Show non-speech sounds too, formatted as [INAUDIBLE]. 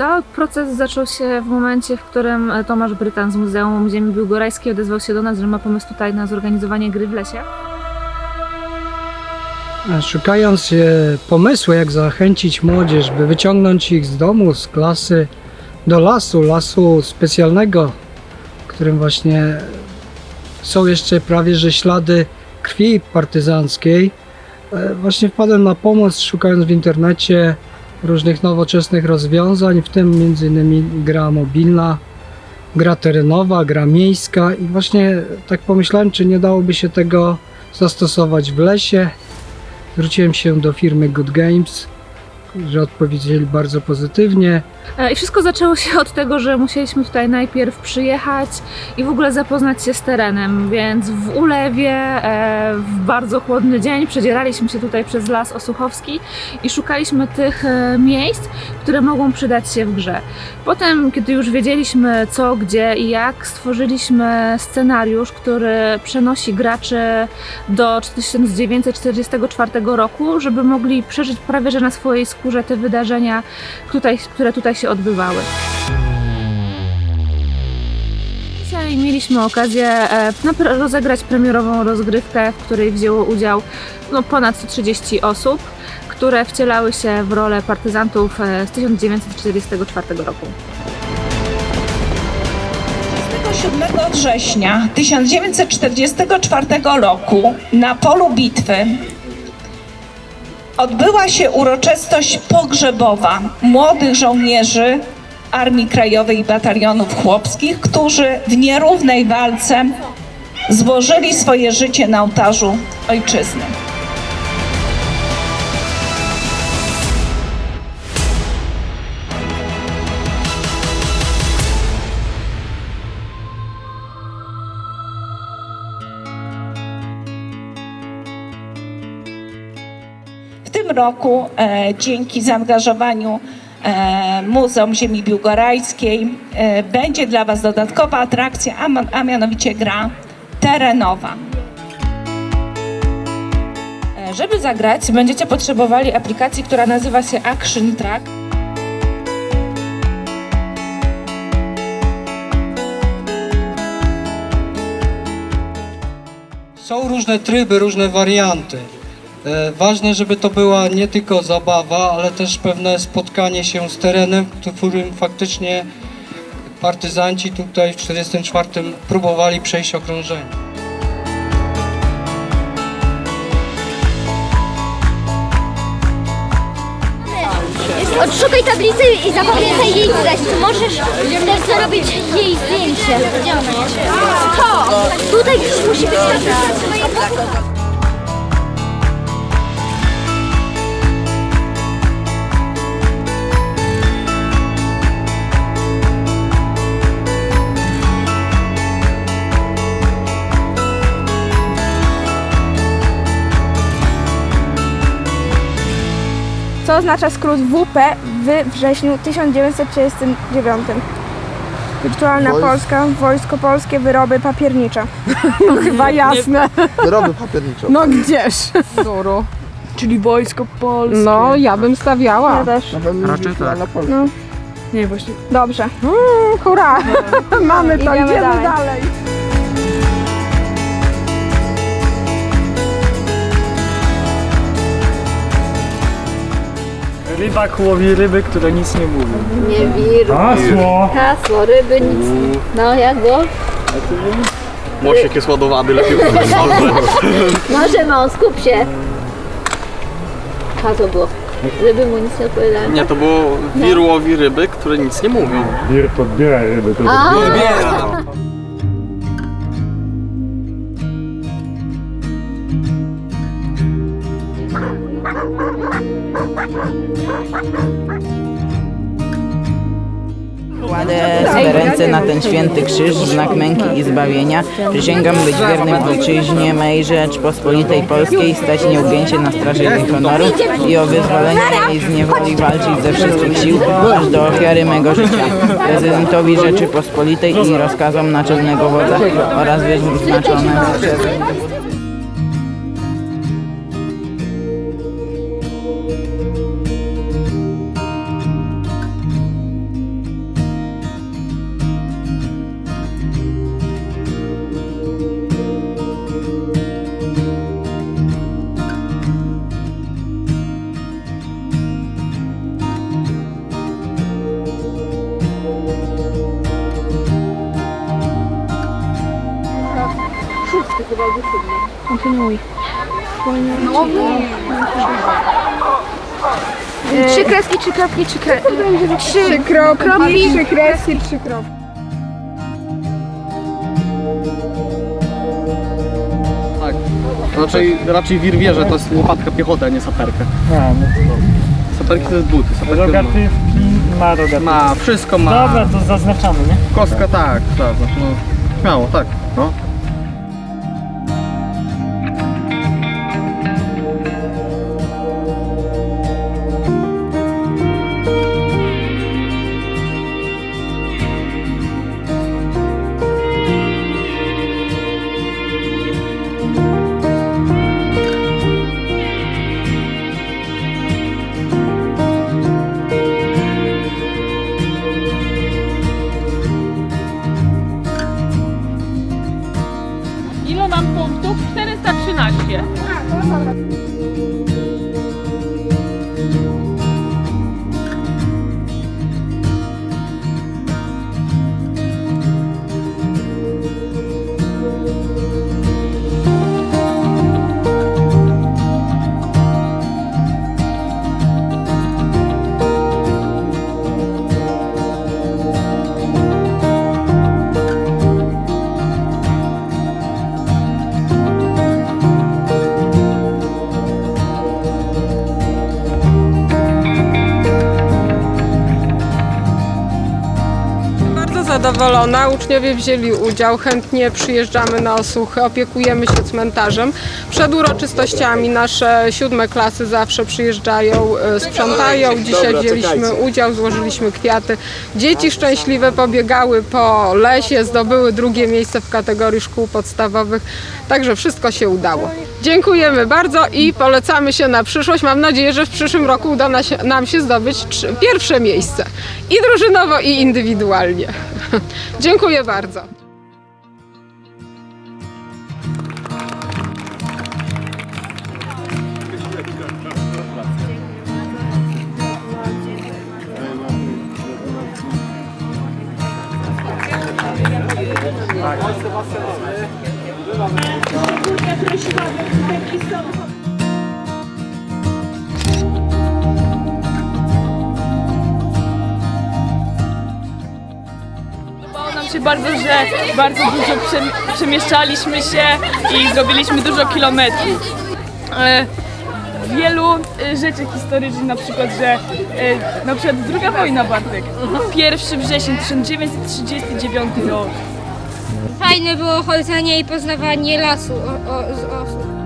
Cały proces zaczął się w momencie, w którym e, Tomasz Brytan z Muzeum Ziemi Biłgorajskiej odezwał się do nas, że ma pomysł tutaj na zorganizowanie gry w lesie. Szukając e, pomysłu, jak zachęcić młodzież, by wyciągnąć ich z domu, z klasy do lasu, lasu specjalnego, w którym właśnie są jeszcze prawie że ślady krwi partyzanckiej, e, właśnie wpadłem na pomoc, szukając w internecie różnych nowoczesnych rozwiązań, w tym innymi gra mobilna, gra terenowa, gra miejska i właśnie tak pomyślałem, czy nie dałoby się tego zastosować w lesie, Zwróciłem się do firmy Good Games, że odpowiedzieli bardzo pozytywnie. E, I wszystko zaczęło się od tego, że musieliśmy tutaj najpierw przyjechać i w ogóle zapoznać się z terenem, więc w ulewie, e, w bardzo chłodny dzień przedzieraliśmy się tutaj przez las Osuchowski i szukaliśmy tych e, miejsc, które mogą przydać się w grze. Potem, kiedy już wiedzieliśmy co, gdzie i jak, stworzyliśmy scenariusz, który przenosi graczy do 1944 roku, żeby mogli przeżyć prawie że na swojej skórze te wydarzenia, tutaj, które tutaj się odbywały. Dzisiaj mieliśmy okazję e, rozegrać premierową rozgrywkę, w której wzięło udział no, ponad 130 osób, które wcielały się w rolę partyzantów e, z 1944 roku. 27 września 1944 roku na polu bitwy odbyła się uroczystość pogrzebowa młodych żołnierzy Armii Krajowej i Batalionów Chłopskich, którzy w nierównej walce złożyli swoje życie na ołtarzu ojczyzny. Roku e, dzięki zaangażowaniu e, Muzeum Ziemi Biłgorajskiej e, będzie dla Was dodatkowa atrakcja, a, mianowicie gra terenowa. Żeby zagrać, będziecie potrzebowali aplikacji, która nazywa się Action Track. Są różne tryby, różne warianty. E, Ważne, żeby to była nie tylko zabawa, ale też pewne spotkanie się z terenem, w którym faktycznie partyzanci tutaj w 1944 próbowali przejść okrążenie. Odszukaj tablicę i zapamiętaj jej treść. Możesz też zrobić jej zdjęcie. To! Tutaj gdzieś musi być tablica. Co oznacza skrót WP w wrześniu 1939. Wirtualna Polska, Wojsko Polskie, wyroby papiernicze. No [LAUGHS] chyba jasne. Wyroby papiernicze. No gdzież? Zoro. Czyli wojsko polskie. No, ja bym stawiała. Ja też. Na pewno Raczej wirtualna Polska. No, Nie, właśnie. dobrze. Mm, hurra! Mamy to, Idziemy idziemy dalej. dalej. Rybak łowi ryby, które nic nie mówią. Nie wir. Hasło! Hasło, ryby, nic. No, jak go? Mosiek jest ładowany, lepiej [LAUGHS] Może on, skup się. Hasło było. Ryby mu nic nie odpowiadają. Nie, to było wir łowi ryby, które nic nie mówią. Wir podbiera ryby. To A, Kładę swe ręce na ten święty krzyż, znak męki i zbawienia. Przysięgam być wiernym ojczyźnie mej Rzeczpospolitej Polskiej, stać nieugięcie na straży jej honoru i o wyzwolenie jej z niewoli walczyć ze wszystkich sił, aż do ofiary mego życia. Prezydentowi Rzeczypospolitej i rozkazom naczelnego wodza oraz wyznaczone przez Kontynuuj. Trzy kreski, trzy kropki, trzy kreski. Trzy kropki, trzy kreski, trzy kropki. Tak. Raczej, raczej wir wie, że to jest łopatka piechoty, a nie saperka. A, no to Saperki to jest buty. Saperki to rogatywki ma rogatywki. ma, wszystko ma. Dobra, to zaznaczamy, nie? Kostka tak, tak, no. Śmiało, tak. No. Bardzo zadowolona. Uczniowie wzięli udział, chętnie przyjeżdżamy na osuchy, opiekujemy się cmentarzem. Przed uroczystościami nasze siódme klasy zawsze przyjeżdżają, e, sprzątają. Dzisiaj wzięliśmy udział, złożyliśmy kwiaty. Dzieci szczęśliwe pobiegały po lesie, zdobyły drugie miejsce w kategorii szkół podstawowych. Także wszystko się udało. Dziękujemy bardzo i polecamy się na przyszłość. Mam nadzieję, że w przyszłym roku uda się, nam się zdobyć pierwsze miejsce. I drużynowo, i indywidualnie. [LAUGHS] Dziękuję bardzo. Nam bardzo, że bardzo dużo przem- przemieszczaliśmy się i zrobiliśmy dużo kilometrów. E, Wielu e, rzeczy historycznych, na przykład, że e, na przykład druga wojna Bartek, 1 wrzesień 1939 rok. Fajne było chodzenie i poznawanie lasu o, o, z osób.